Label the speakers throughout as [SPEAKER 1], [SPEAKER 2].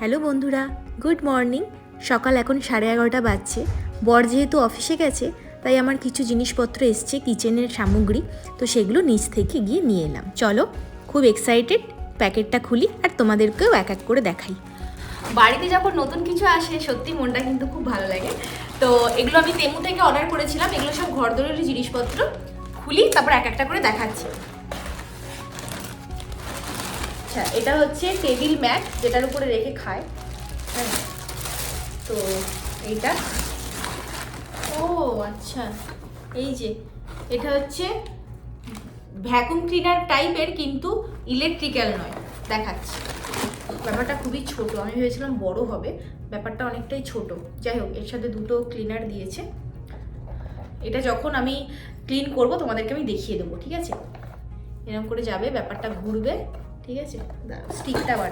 [SPEAKER 1] Hello বন্ধুরা, good morning. সকাল এখন সাড়ে এগারোটা বাজছে। বর যেহেতু অফিসে গেছে, তাই আমার কিছু জিনিসপত্র এসছে কিচেনের সামগ্রী, তো সেগুলো নিচ থেকে গিয়ে নিয়ে এলাম। চলো, খুব এক্সাইটেড প্যাকেটটা খুলি আর তোমাদেরকেও এক এক করে দেখাই। বাড়িতে যখন নতুন কিছু আসে, সত্যি মনটা কিন্তু খুব ভালো লাগে। তো এগুলো আমি তেমু থেকে অর্ডার করেছিলাম, এগুলো সব ঘরদোরের জিনিসপত্র। খুলি, তারপর এক একটা করে দেখাচ্ছি। আচ্ছা এটা হচ্ছে টেবিল ম্যাট যেটার উপরে রেখে খায়। হ্যাঁ তো এইটা। ও আচ্ছা। এই যে, এটা হচ্ছে ভ্যাকুম ক্লিনার টাইপের কিন্তু ইলেকট্রিক্যাল নয়। দেখাচ্ছি। ব্যাপারটা খুবই ছোট। আমি ভেবেছিলাম বড় হবে। ব্যাপারটা অনেকটাই ছোট। যাই হোক, এর সাথে দুটো ক্লিনার দিয়েছে। এটা যখন আমি ক্লিন করব, তোমাদেরকে আমি দেখিয়ে দেবো, ঠিক আছে? এরকম করে যাবে, ব্যাপারটা ঘুরবে। ঠিক আছে? স্টিকটা বার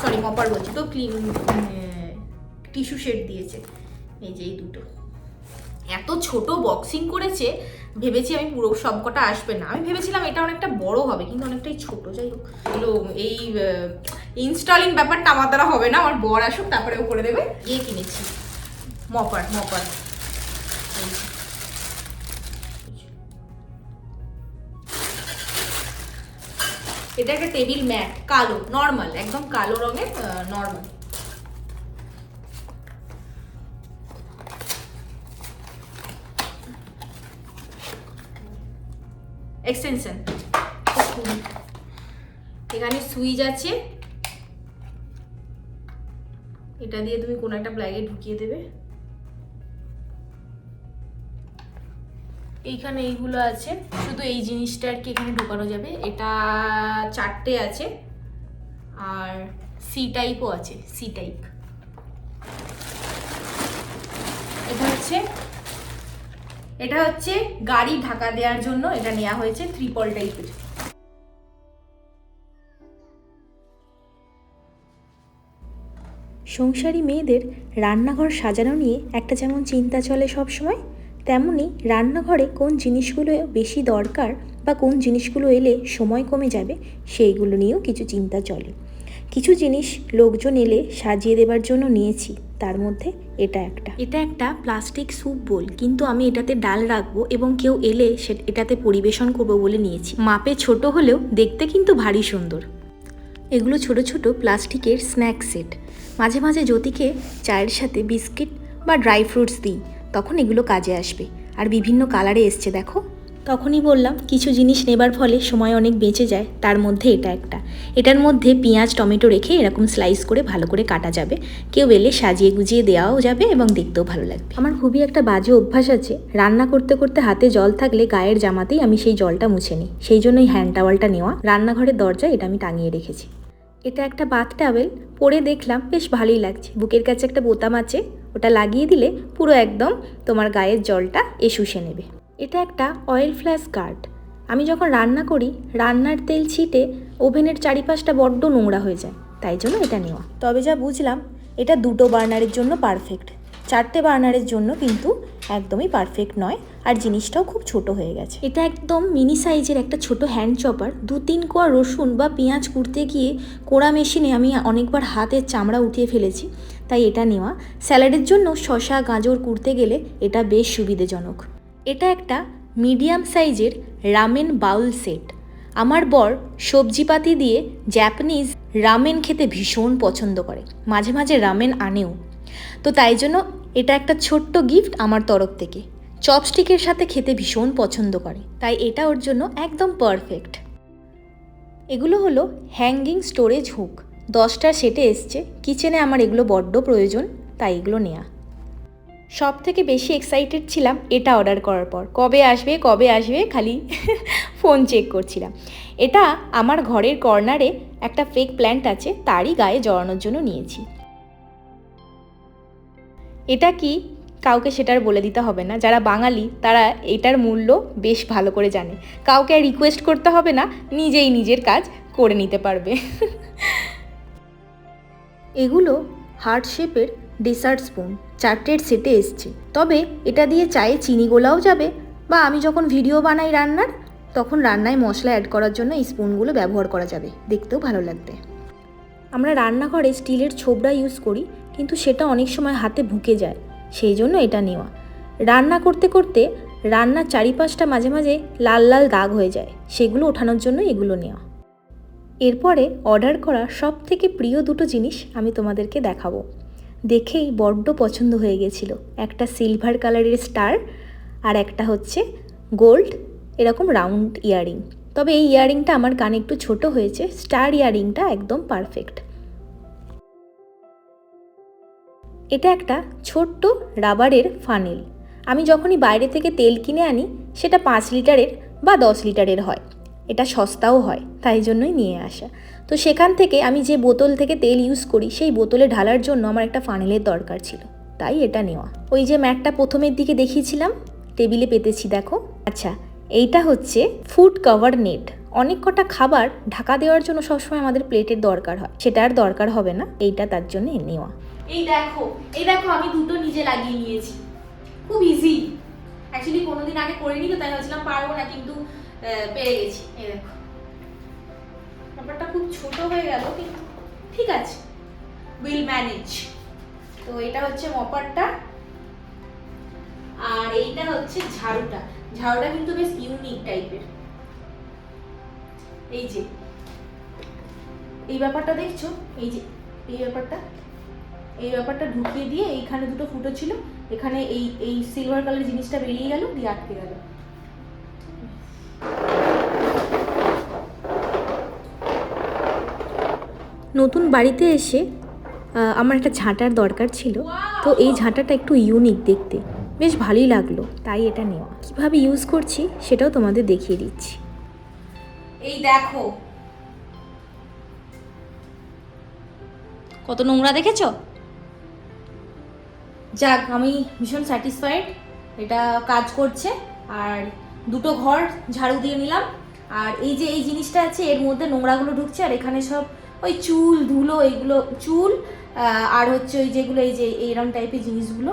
[SPEAKER 1] সরি মপার বলছি তো ক্লিন টিস্যু শেড দিয়েছে। এই যে এই দুটো। এত ছোট বক্সিং করেছে, ভেবেছি আমি পুরো সবকটা আসবে না। আমি ভেবেছিলাম এটা অনেকটা বড় হবে, কিন্তু অনেকটাই ছোট, যাই হোক। এই ইনস্টলিং ব্যাপারটা আমার দ্বারা হবে না, আমার বর আসুক, তারপরে ও করে দেবে। গিয়ে কিনেছি। মপার মপার। এটা একটা টেবিল ম্যাট কালো নর্মাল একদম কালো রঙের নর্মাল এক্সটেনশন এখানে সুইচ আছে। এটা দিয়ে তুমি কোনো একটা প্লাগে ঢুকিয়ে দেবে। এইখানে এইগুলো আছে। শুধু এই জিনিসটা আর কি এখানে ঢোকানো যাবে। এটা চারটে আছে। আর সি টাইপও আছে সি টাইপ এটা হচ্ছে এটা হচ্ছে গাড়ি ঢাকা দেওয়ার জন্য এটা নেওয়া হয়েছে ত্রিপল টাইপের সংসারী মেয়েদের রান্নাঘর সাজানো নিয়ে একটা যেমন চিন্তা চলে সব সময় তেমনি রান্নাঘরে কোন জিনিসগুলো বেশি দরকার বা কোন জিনিসগুলো এলে সময় কমে যাবে, সেইগুলো নিয়েও কিছু চিন্তা চলে। কিছু জিনিস লোকজন এলে সাজিয়ে দেবার জন্য নিয়েছি, তার মধ্যে এটা একটা। এটা একটা প্লাস্টিক স্যুপ বোল, কিন্তু আমি এটাতে ডাল রাখব এবং কেউ এলে সে এটাতে পরিবেশন করব বলে নিয়েছি। মাপে ছোট হলেও দেখতে কিন্তু ভারী সুন্দর। এগুলো ছোট ছোট প্লাস্টিকের স্ন্যাক সেট। মাঝে মাঝে জ্যোতিকে চায়ের সাথে বিস্কিট বা ড্রাই ফ্রুটস দিই। তখন এগুলো কাজে আসবে। আর বিভিন্ন কালারে এসছে দেখো। তখনই বললাম কিছু জিনিস নেবার ফলে সময় অনেক বেঁচে যায় তার মধ্যে এটা একটা। এটার মধ্যে পেঁয়াজ টমেটো রেখে এরকম স্লাইস করে ভালো করে কাটা যাবে। কেউ এলে সাজিয়ে গুজিয়ে দেওয়াও যাবে এবং দেখতেও ভালো লাগবে। আমার খুবই একটা বাজে অভ্যাস আছে। রান্না করতে করতে হাতে জল থাকলে গায়ের জামাতেই আমি সেই জলটা মুছে নিই। সেই জন্যই হ্যান্ড টাওয়ালটা নেওয়া। রান্নাঘরের দরজায় এটা আমি টাঙিয়ে রেখেছি। এটা একটা বাথ টাওয়েল। পরে দেখলাম বেশ ভালোই লাগছে। বুকের কাছে একটা বোতাম আছে, ওটা লাগিয়ে দিলে পুরো একদম তোমার গায়ের জলটা এ শুষে নেবে। এটা একটা অয়েল ফ্ল্যাশ গার্ড আমি যখন রান্না করি, রান্নার তেল ছিটে ওভেনের চারিপাশটা বড্ড নোংরা হয়ে যায়, তাই জন্য এটা নেওয়া। তবে যা বুঝলাম, এটা দুটো বার্নারের জন্য পারফেক্ট চারটে বার্নারের জন্য কিন্তু একদমই পারফেক্ট নয়। আর জিনিসটাও খুব ছোট হয়ে গেছে। এটা একদম মিনি সাইজের একটা ছোট হ্যান্ড চপার দু তিন কোয়া রসুন বা পেঁয়াজ কুড়তে গিয়ে কোড়া মেশিনে আমি অনেকবার হাতের চামড়া উঠিয়ে ফেলেছি, তাই এটা নেওয়া। স্যালাডের জন্য শশা গাজর কুড়তে গেলে এটা বেশ সুবিধেজনক। এটা একটা মিডিয়াম সাইজের রামেন বাউল সেট আমার বর সবজিপাতি দিয়ে জ্যাপানিজ রামেন খেতে ভীষণ পছন্দ করে। মাঝে মাঝে রামেন আনেও। তো তাই জন্য এটা একটা ছোট্ট গিফট আমার তরফ থেকে। চপস্টিকের সাথে খেতে ভীষণ পছন্দ করে, তাই এটা ওর জন্য একদম পারফেক্ট এগুলো হলো হ্যাঙ্গিং স্টোরেজ হুক দশটা সেটে এসছে কিচেনে আমার এগুলো বড্ড প্রয়োজন, তাই এগুলো নেওয়া সব থেকে বেশি এক্সাইটেড ছিলাম এটা অর্ডার করার পর। কবে আসবে কবে আসবে, খালি ফোন চেক করছিলাম। এটা আমার ঘরের কর্নারে একটা ফেক প্ল্যান্ট আছে, তারই গায়ে জড়ানোর জন্য নিয়েছি। এটা কি? কাউকে সেটার বলে দিতে হবে না। যারা বাঙালি, তারা এটার মূল্য বেশ ভালো করে জানে। কাউকে রিকোয়েস্ট করতে হবে না, নিজেই নিজের কাজ করে নিতে পারবে। এগুলো হার্ট শেপের ডেসার্ট স্পুন চারটের সেটে এসছে। তবে এটা দিয়ে চায়ে চিনি গোলাও যাবে। বা আমি যখন ভিডিও বানাই রান্নার, তখন রান্নায় মশলা অ্যাড করার জন্য এই স্পুনগুলো ব্যবহার করা যাবে। দেখতেও ভালো লাগবে। আমরা রান্নাঘরে স্টিলের ছোবড়া ইউজ করি। কিন্তু সেটা অনেক সময় হাতে ভুকে যায়, সেই জন্য এটা নেওয়া। রান্না করতে করতে রান্নার চারিপাশটা মাঝে মাঝে লাল লাল দাগ হয়ে যায়, সেগুলো ওঠানোর জন্য এগুলো নেওয়া। এরপরে অর্ডার করা সব থেকে প্রিয় দুটো জিনিস আমি তোমাদেরকে দেখাবো। দেখেই বড্ড পছন্দ হয়ে গেছিল, একটা সিলভার কালারের স্টার আর একটা হচ্ছে গোল্ড এরকম রাউন্ড ইয়াররিং তবে এই ইয়াররিংটা আমার কানে একটু ছোট হয়েছে স্টার ইয়াররিংটা একদম পারফেক্ট এটা একটা ছোট্ট রাবারের ফানেল। আমি যখনই বাইরে থেকে তেল কিনে আনি, সেটা পাঁচ লিটারের বা দশ লিটারের হয়। এটা সস্তাও হয়, তাই জন্যই নিয়ে আসা। তো সেখান থেকে আমি যে বোতল থেকে তেল ইউজ করি, সেই বোতলে ঢালার জন্য আমার একটা ফানেলের দরকার ছিল। তাই এটা নেওয়া। ওই যে ম্যাটটা প্রথমের দিকে দেখিয়েছিলাম, টেবিলে পেতেছি, দেখো। আচ্ছা এইটা হচ্ছে ফুড কভার নেট অনেক কটা খাবার ঢাকা দেওয়ার জন্য সবসময় আমাদের প্লেটের দরকার হয়। সেটা আর দরকার হবে না, এইটা তার জন্য নেওয়া।
[SPEAKER 2] এই দেখো এই দেখো আমি দুটো নিজে লাগিয়ে নিয়েছি। খুব ইজি অ্যাকচুয়ালি কোনোদিন আগে করিনি তো, তাই ভাবছিলাম পারব না, কিন্তু পেরে গেছি। এই দেখো। ব্যাপারটা খুব ছোট হয়ে গেল, কিন্তু ঠিক আছে। উইল ম্যানেজ তো এটা হচ্ছে মপারটা আর এইটা হচ্ছে ঝাড়ুটা। ঝাড়ুটা কিন্তু বেশ ইউনিক টাইপের এই যে। এই ব্যাপারটা দেখছ? এই যে। এই ব্যাপারটা। এই ব্যাপারটা ঢুকিয়ে দিয়ে এইখানে দুটো ফুটো ছিল। এখানে এই এই সিলভার কালার জিনিসটা বেরিয়ে গেল দিয়ে আটকে গেল।
[SPEAKER 1] নতুন বাড়িতে এসে আমার একটা ঝাঁটার দরকার ছিল। তো এই ঝাঁটাটা একটু ইউনিক দেখতে। বেশ ভালোই লাগল তাই এটা নেওয়া কীভাবে ইউজ করছি সেটাও তোমাদের দেখিয়ে দিচ্ছি।
[SPEAKER 2] এই দেখো। কত নোংরা দেখেছ? যাক, আমি ভীষণ স্যাটিসফাইড এটা কাজ করছে, আর দুটো ঘর ঝাড়ু দিয়ে নিলাম। আর এই যে এই জিনিসটা আছে, এর মধ্যে নোংরাগুলো ঢুকছে, আর এখানে সব ওই চুল, ধুলো এইগুলো চুল আর হচ্ছে ওই যেগুলো, এই যে এইরকম টাইপের জিনিসগুলো।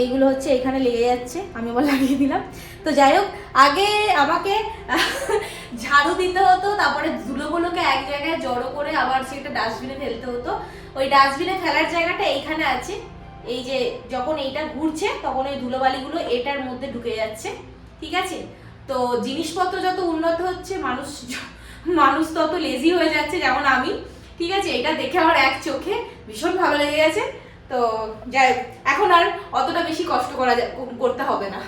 [SPEAKER 2] এইগুলো হচ্ছে এখানে লেগে যাচ্ছে, আমি আবার লাগিয়ে দিলাম। তো যাই হোক, আগে আমাকে ঝাড়ু দিতে হতো, তারপরে ধুলোগুলোকে এক জায়গায় জড়ো করে আবার সেটা ডাস্টবিনে ফেলতে হতো। ওই ডাস্টবিনে ফেলার জায়গাটা এইখানে আছে। এই যে যখন এইটা ঘুরছে, তখন ওই ধুলোবালিগুলো এটার মধ্যে ঢুকে যাচ্ছে। ঠিক আছে? তো জিনিসপত্র যত উন্নত হচ্ছে, মানুষ মানুষ তত লেজি হয়ে যাচ্ছে যেমন আমি। ঠিক আছে? এটা দেখে আমার এক চোখে ভীষণ ভালো লেগে গেছে। তো যাই এখন আর অতটা বেশি কষ্ট করা করতে হবে না।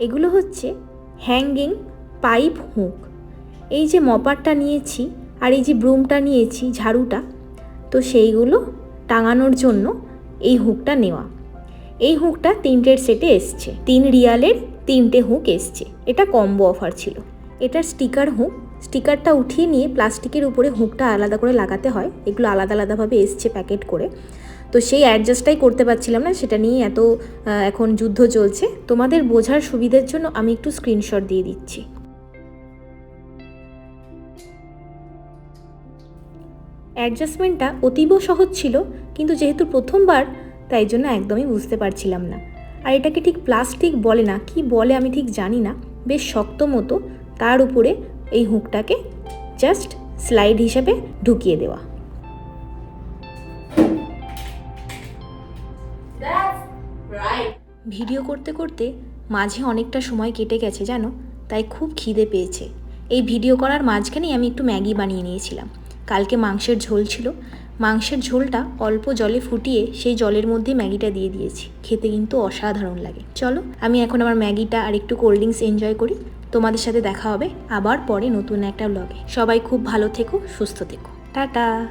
[SPEAKER 1] এগুলো হচ্ছে হ্যাঙ্গিং পাইপ হুক এই যে মপারটা নিয়েছি আর এই যে ব্রুমটা নিয়েছি, ঝাড়ুটা, তো সেইগুলো টাঙানোর জন্য এই হুকটা নেওয়া। এই হুকটা তিনটের সেটে এসছে। তিন রিয়ালের তিনটে হুক এসছে। এটা কম্বো অফার ছিল। এটার স্টিকার হুক স্টিকারটা উঠিয়ে নিয়ে প্লাস্টিকের উপরে হুকটা আলাদা করে লাগাতে হয়। এগুলো আলাদা আলাদাভাবে এসছে প্যাকেট করে। তো সেই অ্যাডজাস্টটাই করতে পারছিলাম না, সেটা নিয়ে এত এখন যুদ্ধ চলছে। তোমাদের বোঝার সুবিধের জন্য আমি একটু স্ক্রিনশট দিয়ে দিচ্ছি। অ্যাডজাস্টমেন্টটা অতীব সহজ ছিল, কিন্তু যেহেতু প্রথমবার, তাই জন্য একদমই বুঝতে পারছিলাম না। আর এটাকে ঠিক প্লাস্টিক বলে না, কি বলে আমি ঠিক জানি না, বেশ শক্ত মতো, তার উপরে এই হুকটাকে জাস্ট স্লাইড হিসেবে ঢুকিয়ে দেওয়া। ভিডিও করতে করতে মাঝে অনেকটা সময় কেটে গেছে জানো? তাই খুব খিদে পেয়েছে। এই ভিডিও করার মাঝখানেই আমি একটু ম্যাগি বানিয়ে নিয়েছিলাম। কালকে মাংসের ঝোল ছিল। মাংসের ঝোলটা অল্প জলে ফুটিয়ে সেই জলের মধ্যে ম্যাগিটা দিয়ে দিয়েছি। খেতে কিন্তু অসাধারণ লাগে। চলো, আমি এখন আমার ম্যাগিটা আর একটু কোল্ড ড্রিঙ্কস এনজয় করি। তোমাদের সাথে দেখা হবে আবার পরে নতুন একটা ব্লগে সবাই খুব ভালো থেকো, সুস্থ থেকো। টাটা!